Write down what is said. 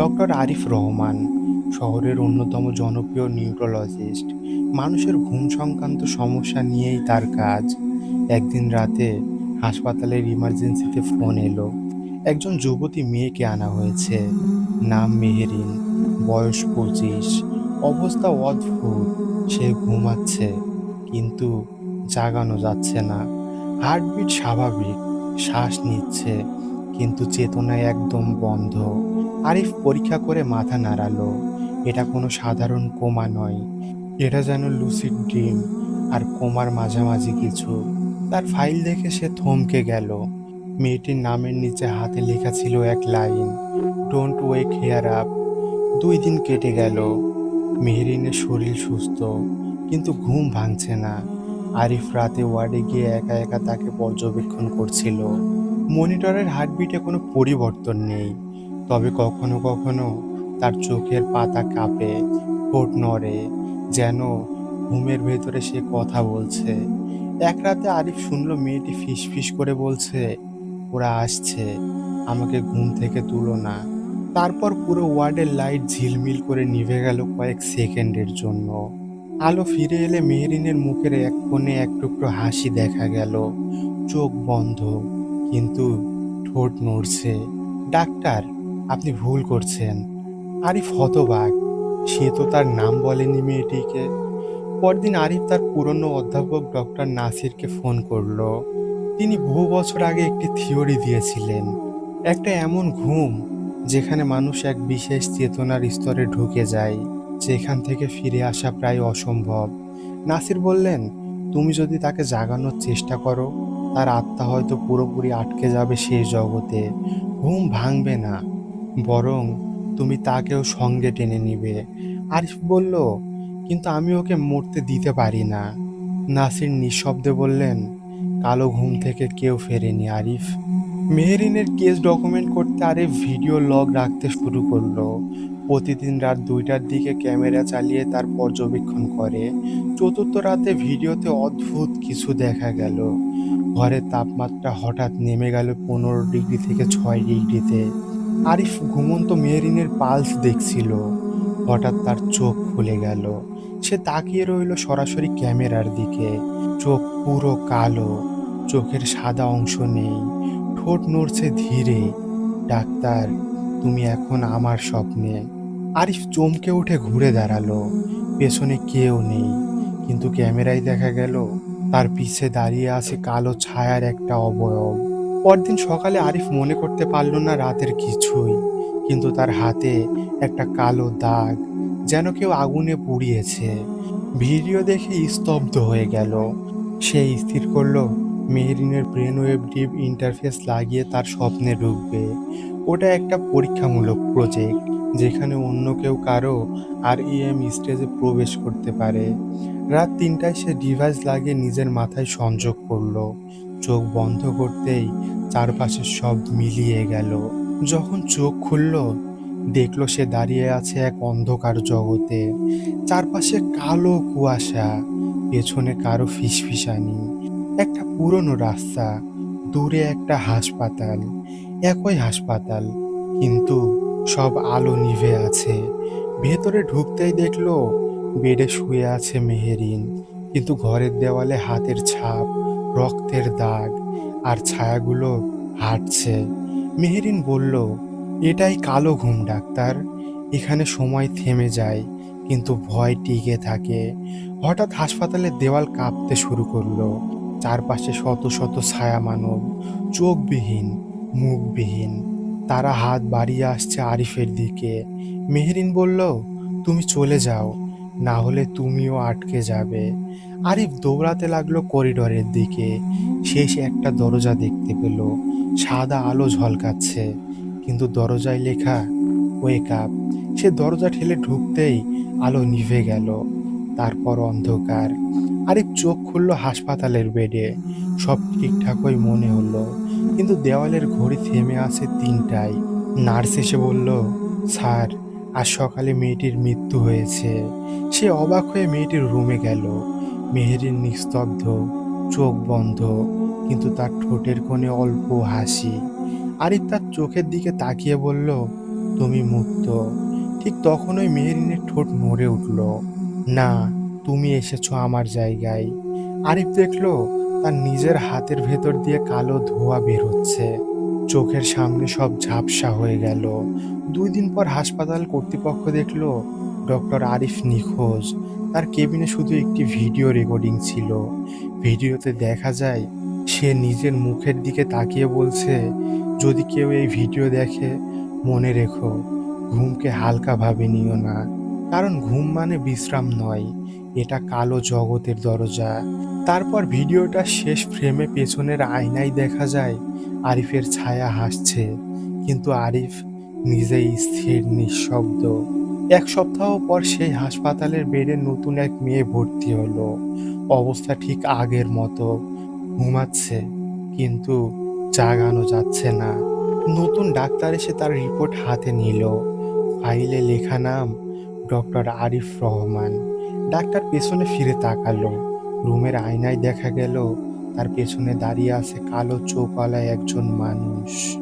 Doctor Arif Rahman, শহরের অন্যতম জনপ্রিয় নিউরোলজিস্ট। মানুষের ঘুম সংক্রান্ত সমস্যা নিয়েই তার কাজ। একদিন রাতে হাসপাতালের ইমার্জেন্সিতে ফোন এলো। একজন যুবতী মেয়েকে আনা হয়েছে। নাম মেহেরিন, বয়স পঁচিশ। অবস্থা অদ্ভুত। সে ঘুমাচ্ছে, কিন্তু জাগানো যাচ্ছে না। হার্টবিট স্বাভাবিক, শ্বাস নিচ্ছে, কিন্তু চেতনায় একদম বন্ধ। আরিফ পরীক্ষা করে মাথা নাড়ালো। এটা কোনো সাধারণ কোমা নয়। এটা যেন লুসিড ড্রিম আর কোমার মাঝামাঝি কিছু। তার ফাইল দেখে সে থমকে গেল। মেয়েটির নামের নিচে হাতে লেখা ছিল এক line don't wake her up দুই দিন কেটে গেল। মেহরিনের শরীর সুস্থ, কিন্তু ঘুম ভাঙছে না। আরিফ রাতে ওয়ার্ডে গিয়ে একা একা তাকে পর্যবেক্ষণ করছিল। মনিটরের হার্টবিটে কোনো পরিবর্তন নেই। তবে কখনো কখনো তার চোখের পাতা কাঁপে, ঠোঁট নড়ে, যেন ঘুমের ভেতরে সে কথা বলছে। এক রাতে আরিফ শুনলো মেয়েটি ফিস ফিস করে বলছে, ওরা আসছে, আমাকে ঘুম থেকে তুলো না। তারপর পুরো ওয়ার্ডের লাইট ঝিলমিল করে নিভে গেল কয়েক সেকেন্ডের জন্য। আলো ফিরে এলে মেহরিনের মুখের এক কোণে এক টুকরো হাসি দেখা গেল। চোখ বন্ধ, কিন্তু ঠোঁট নড়ছে। ডাক্তার আপনি ভুল করছেন। আরিফ হতবাক। সে তো তার নাম বলেনি মেয়েটিকে। পরদিন আরিফ তার পুরনো অধ্যাপক ডক্টর নাসিরকে ফোন করল। তিনি বহু বছর আগে একটি থিওরি দিয়েছিলেন। একটা এমন ঘুম যেখানে মানুষ এক বিশেষ চেতনার স্তরে ঢুকে যায়, যেখান থেকে ফিরে আসা প্রায় অসম্ভব। নাসির বললেন, তুমি যদি তাকে জাগানোর চেষ্টা করো, তার আত্মা হয়তো পুরোপুরি আটকে যাবে সেই জগতে। ঘুম ভাঙবে না। বরং তুমি তাকেও সঙ্গে টেনে নিবে। আরিফ বলল, কিন্তু আমি ওকে মরতে দিতে পারি না। নাসির নিঃশব্দে বললেন, কালো ঘুম থেকে কেউ ফেরেনি আরিফ। মেহরিনের কেস ডকুমেন্ট করতে আরিফ ভিডিও লগ রাখতে শুরু করল। প্রতিদিন রাত দুইটার দিকে ক্যামেরা চালিয়ে তার পর্যবেক্ষণ করে। চতুর্থ রাতে ভিডিওতে অদ্ভুত কিছু দেখা গেল। ঘরের তাপমাত্রা হঠাৎ নেমে গেল পনেরো ডিগ্রি থেকে ছয় ডিগ্রিতে। আরিফ ঘুমন্ত মেহরিনের পালস দেখছিল। হঠাৎ তার চোখ খুলে গেল। সে তাকিয়ে রইল সরাসরি ক্যামেরার দিকে। চোখ পুরো কালো, চোখের সাদা অংশ নেই। ঠোঁট নড়ছে ধীরে। ডাক্তার, তুমি এখন আমার স্বপ্নে। আরিফ চমকে উঠে ঘুরে দাঁড়াল। পেছনে কেউ নেই। কিন্তু ক্যামেরায় দেখা গেল, তার পিছে দাঁড়িয়ে আছে কালো ছায়ার একটা অবয়ব। পরদিন সকালে আরিফ মনে করতে পারল না রাতের কিছুই, কিন্তু তার হাতে একটা কালো দাগ যেন কেউ আগুনে পুড়িয়েছে। ভিডিও দেখে স্তব্ধ হয়ে গেল। সে স্থির করল, মেহরিনের ব্রেন ওয়েব ডিপ ইন্টারফেস লাগিয়ে তার স্বপ্নে ঢুকবে। ওটা একটা পরীক্ষামূলক প্রজেক্ট, যেখানে অন্য কেউ কারও আর ইএম স্টেজে প্রবেশ করতে পারে। রাত তিনটায় সে ডিভাইস লাগিয়ে নিজের মাথায় সংযোগ করল। চোখ বন্ধ করতেই চারপাশের শব্দ মিলিয়ে গেল। যখন চোখ খুলল, দেখল সে দাঁড়িয়ে আছে এক অন্ধকার জগতে। চারপাশে কালো কুয়াশা, পেছনে কারও ফিসফিসানি, একটা পুরনো রাস্তা, দূরে একটা হাসপাতাল, একই হাসপাতাল, কিন্তু সব আলো নিভে আছে। ভেতরে ঢুকতেই দেখল, বেডে শুয়ে আছে মেহেরিন, কিন্তু ঘরের দেওয়ালে হাতের ছাপ। রক্তের দাগ আর ছায়াগুলো হাঁটছে। মেহেরিন বলল, এটাই কালো ঘুম, ডাক্তার। এখানে সময় থেমে যায়, কিন্তু ভয় টিকে থাকে। হঠাৎ হাসপাতালের দেওয়াল কাঁপতে শুরু করল। চারপাশে শত শত ছায়া মানব, চোখবিহীন, মুখবিহীন। তারা হাত বাড়িয়ে আসছে আরিফের দিকে। মেহরিন বলল, তুমি চলে যাও না হলে তুমিও আটকে যাবে। আরিফ দৌড়াতে লাগল করিডোরের দিকে। শেষ একটা দরজা দেখতে পেল। সাদা আলো ঝলকাচ্ছে। কিন্তু দরজায় লেখা ওয়েক আপ সে দরজা ঠেলে ঢুকতেই আলো নিভে গেল। তারপর অন্ধকার। আরিফ চোখ খুললো হাসপাতালের বেডে। সব ঠিকঠাকই মনে হলো। কিন্তু দেওয়ালের ঘড়ি থেমে আছে তিনটায়। নার্স এসে বলল স্যার আজ সকালে মেয়েটির মৃত্যু হয়েছে। সে অবাক হয়ে মেয়েটির রুমে গেল। মেহেরির নিস্তব্ধ, চোখ বন্ধ, কিন্তু তার ঠোঁটের কোণে অল্প হাসি। আরিফ তার চোখের দিকে তাকিয়ে বলল, তুমি মুক্ত। ঠিক তখনই মেহেরিনের ঠোঁট নড়ে উঠল। না, তুমি এসেছ আমার জায়গায়। আরিফ দেখল, তার নিজের হাতের ভেতর দিয়ে কালো ধোঁয়া বের হচ্ছে। চোখের সামনে সব ঝাপসা হয়ে গেল। দুই দিন পর হাসপাতাল কর্তৃপক্ষ দেখল, ডক্টর আরিফ নিখোঁজ। তার কেবিনে শুধু একটি ভিডিও রেকর্ডিং ছিল। ভিডিওতে দেখা যায়, সে নিজের মুখের দিকে তাকিয়ে বলছে, যদি কেউ এই ভিডিও দেখে, মনে রেখো, ঘুমকে হালকাভাবে নিও না। কারণ ঘুম মানে বিশ্রাম নয়, এটা কালো জগতের দরজা। তারপর ভিডিওটা শেষ ফ্রেমে পেছনের আয়নায় দেখা যায় আরিফের ছায়া হাসছে, কিন্তু আরিফ নিজেই স্থির, নিঃশব্দ। এক সপ্তাহ পর সেই হাসপাতালের বেডে নতুন এক মেয়ে ভর্তি হলো। অবস্থা ঠিক আগের মতো। ঘুমাচ্ছে, কিন্তু জাগানো যাচ্ছে না। নতুন ডাক্তার এসে তার রিপোর্ট হাতে নিল। ফাইলে লেখা নাম ডক্টর আরিফ রহমান। ডাক্তার পেছনে ফিরে তাকালো। রুমের আয়নায় দেখা গেল তার পেছনে দাঁড়িয়ে আছে কালো চোখওয়ালা একজন মানুষ।